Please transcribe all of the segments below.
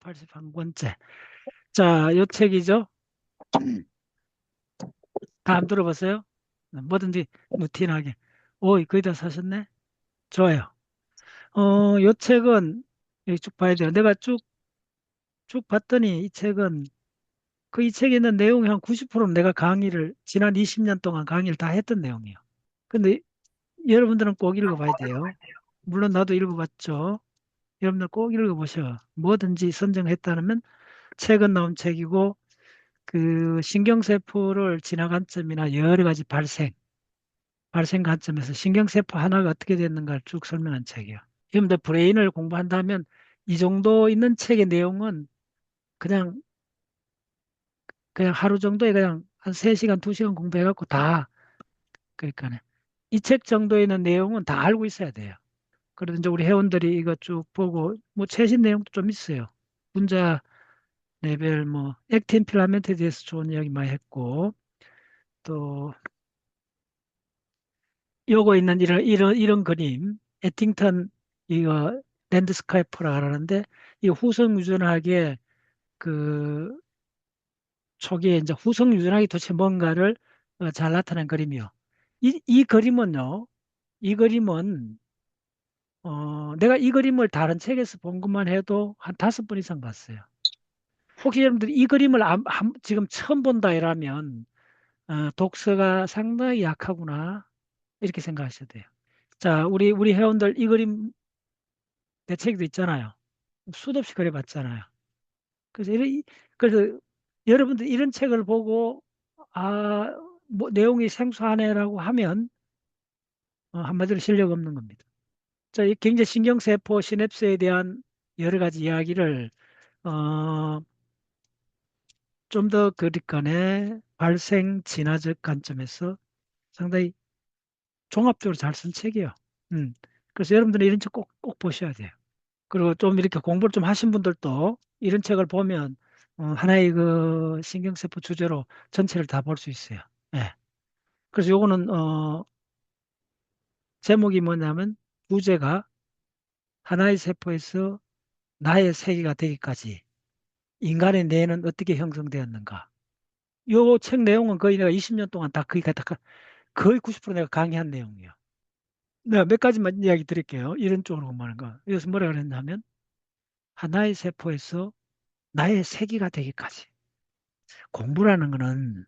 81번째. 자, 요 책이죠. 다음 들어보세요. 뭐든지 루틴하게. 오이, 거의 다 사셨네? 좋아요. 어, 요 책은 여기 쭉 봐야 돼요. 내가 쭉, 쭉 봤더니 이 책은 그 이 책에 있는 내용이 한 90%는 내가 강의를 지난 20년 동안 강의를 다 했던 내용이에요. 근데 여러분들은 꼭 읽어봐야 돼요. 물론 나도 읽어봤죠. 여러분들 꼭 읽어보셔. 뭐든지 선정했다면 최근 나온 책이고 그 신경세포를 진화 관점이나 여러 가지 발생, 발생 관점에서 신경세포 하나가 어떻게 됐는가를 쭉 설명한 책이에요. 여러분들 브레인을 공부한다면 이 정도 있는 책의 내용은 그냥 그냥 하루 정도에 그냥 한 3시간, 2시간 공부해갖고 다 그러니까 이 책 정도에 있는 내용은 다 알고 있어야 돼요. 그래도 이제 우리 회원들이 이거 쭉 보고 뭐 최신 내용도 좀 있어요. 분자 레벨 뭐 액틴 필라멘트에 대해서 좋은 이야기 많이 했고 또 요거 있는 이런 이런 이런 그림 에팅턴 이거 랜드스카이프라 하는데 이 후성 유전학의 그 초기에 이제 후성 유전학이 도대체 뭔가를 어, 잘 나타낸 그림이요. 이, 이 그림은요. 이 그림은 어, 내가 이 그림을 다른 책에서 본 것만 해도 한 다섯 번 이상 봤어요. 혹시 여러분들이 이 그림을 안- 한- 지금 처음 본다 이라면 어, 독서가 상당히 약하구나 이렇게 생각하셔야 돼요. 자, 우리 우리 회원들 이 그림 내 책도 있잖아요. 수도 없이 그려봤잖아요. 그래서 이런, 그래서 여러분들 이런 책을 보고 아, 뭐 내용이 생소하네라고 하면 어, 한마디로 실력 없는 겁니다. 자, 이 경제신경세포 시냅스에 대한 여러 가지 이야기를 어, 좀 더 그립간의 발생 진화적 관점에서 상당히 종합적으로 잘 쓴 책이에요. 음. 그래서 여러분들은 이런 책 꼭, 꼭 보셔야 돼요. 그리고 좀 이렇게 공부를 좀 하신 분들도 이런 책을 보면 어, 하나의 그 신경세포 주제로 전체를 다 볼 수 있어요. 예. 그래서 요거는 어, 제목이 뭐냐면 주제가 하나의 세포에서 나의 세계가 되기까지 인간의 뇌는 어떻게 형성되었는가. 요 책 내용은 거의 내가 20년 동안 다 거의 다 거의 90% 내가 강의한 내용이에요. 내가 몇 가지만 이야기 드릴게요. 이런 쪽으로 공부하는 거. 여기서 뭐라 그랬냐면 하나의 세포에서 나의 세계가 되기까지. 공부라는 거는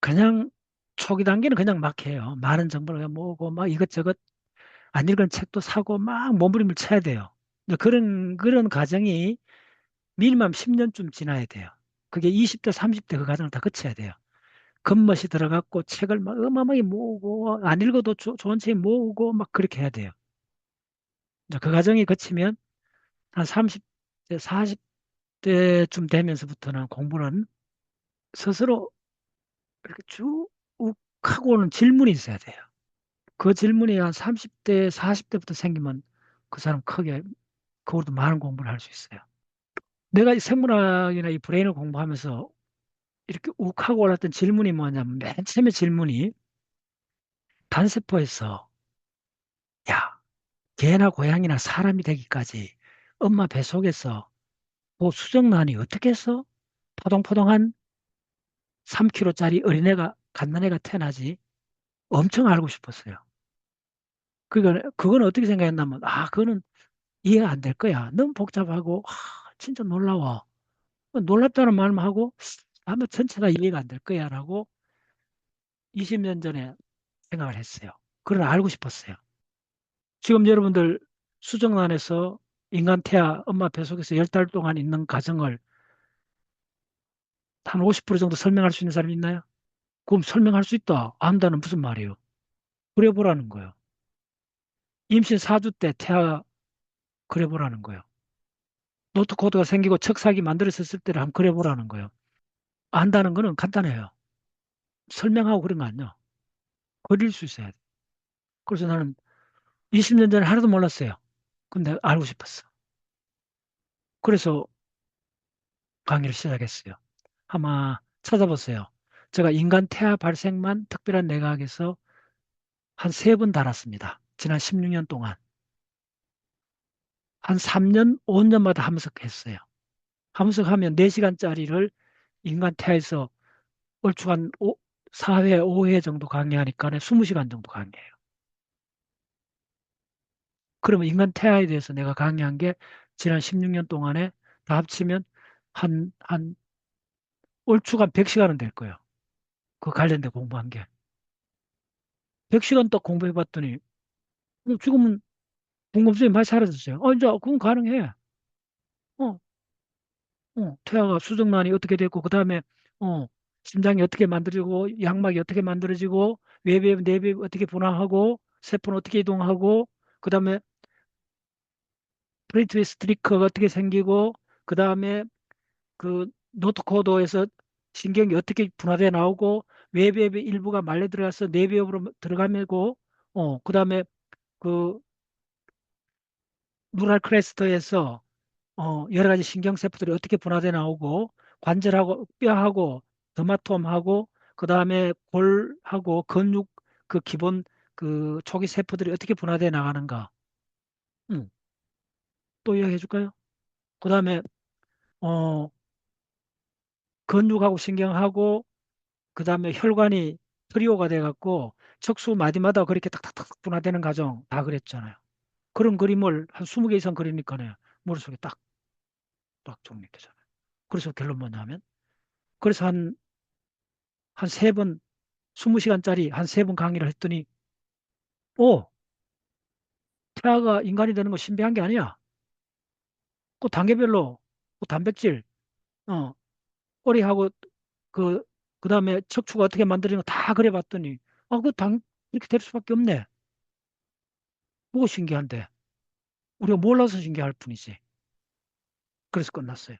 그냥 초기 단계는 그냥 막 해요. 많은 정보를 모으고 막 이것저것 안 읽은 책도 사고 막 몸부림을 쳐야 돼요. 그런 그런 과정이 미니멈 10년쯤 지나야 돼요. 그게 20대, 30대 그 과정을 다 거쳐야 돼요. 겉멋이 들어갔고 책을 막 어마어마하게 모으고 안 읽어도 조, 좋은 책 모으고 막 그렇게 해야 돼요. 그 과정이 거치면 한 30대, 40대쯤 되면서부터는 공부는 스스로 이렇게 쭉 하고 오는 질문이 있어야 돼요. 그 질문이 한 30대, 40대부터 생기면 그 사람 크게 그것도 많은 공부를 할 수 있어요. 내가 이 생물학이나 이 브레인을 공부하면서 이렇게 욱하고 올랐던 질문이 뭐냐면 맨 처음에 질문이 단세포에서 야 개나 고양이나 사람이 되기까지 엄마 뱃속에서 그 수정란이 어떻게 해서 포동포동한 3kg짜리 어린애가 갓난애가 태어나지 엄청 알고 싶었어요. 그러니까 그건 어떻게 생각했냐면 아 그거는 이해가 안 될 거야. 너무 복잡하고 아, 진짜 놀라워. 놀랍다는 말만 하고 아마 전체 다 이해가 안 될 거야 라고 20년 전에 생각을 했어요. 그걸 알고 싶었어요. 지금 여러분들 수정란에서 인간 태아 엄마 뱃속에서 10달 동안 있는 과정을 한 50% 정도 설명할 수 있는 사람이 있나요? 그럼 설명할 수 있다. 안다는 무슨 말이에요? 그려보라는 거예요. 임신 4주 때 태아 그려보라는 거예요. 노트 코드가 생기고 척사기 만들어졌을 때를 한번 그려보라는 거예요. 안다는 거는 간단해요. 설명하고 그런 거 아니야. 그릴 수 있어야 돼. 그래서 나는 20년 전에 하나도 몰랐어요. 근데 알고 싶었어. 그래서 강의를 시작했어요. 아마 찾아보세요. 제가 인간 태아 발생만 특별한 내각에서 한 세 번 달았습니다. 지난 16년 동안. 한 3년, 5년마다 하면서 했어요. 함석하면 4시간짜리를 인간 태아에서 얼추 한 4회, 5회 정도 강의하니까 20시간 정도 강의해요. 그러면 인간 태아에 대해서 내가 강의한 게 지난 16년 동안에 다 합치면 한, 한, 얼추 한 100시간은 될 거예요. 그 관련된 공부한 게. 100시간 딱 공부해 봤더니, 어, 지금은 궁금증이 많이 사라졌어요. 어, 이제 그건 가능해. 어, 어, 태아가 수정란이 어떻게 됐고, 그 다음에, 어, 심장이 어떻게 만들어지고, 양막이 어떻게 만들어지고, 외벽, 내벽 어떻게 분화하고, 세포는 어떻게 이동하고, 그 다음에 프레이트웨스 트리커가 어떻게 생기고, 그 다음에 그 노트코드에서 신경이 어떻게 분화돼 나오고, 외벽의 일부가 말려 들어가서 내벽으로 들어가고, 어, 그 다음에 그 누랄 클래스터에서 어, 여러 가지 신경세포들이 어떻게 분화돼 나오고 관절하고 뼈하고 더마톰하고 그 다음에 골하고 근육 그 기본 그 초기 세포들이 어떻게 분화돼 나가는가 음, 또 이야기해 줄까요? 그 다음에 어, 근육하고 신경하고 그 다음에 혈관이 트리오가 돼 갖고 척수 마디마다 그렇게 탁탁탁 분화되는 과정 다 그랬잖아요. 그런 그림을 한 20개 이상 그리니까요. 머릿속에 딱, 딱 정리되잖아요. 그래서 결론 뭐냐면, 그래서 한, 한 세 번, 20시간짜리 한 세 번 강의를 했더니, 오! 태아가 인간이 되는 거 신비한 게 아니야. 그 단계별로, 그 단백질, 어, 꼬리하고 그, 그 다음에 척추가 어떻게 만들어지는 거 다 그래 봤더니, 아, 그 당, 이렇게 될 수밖에 없네. 뭐가 신기한데? 우리가 몰라서 신기할 뿐이지. 그래서 끝났어요.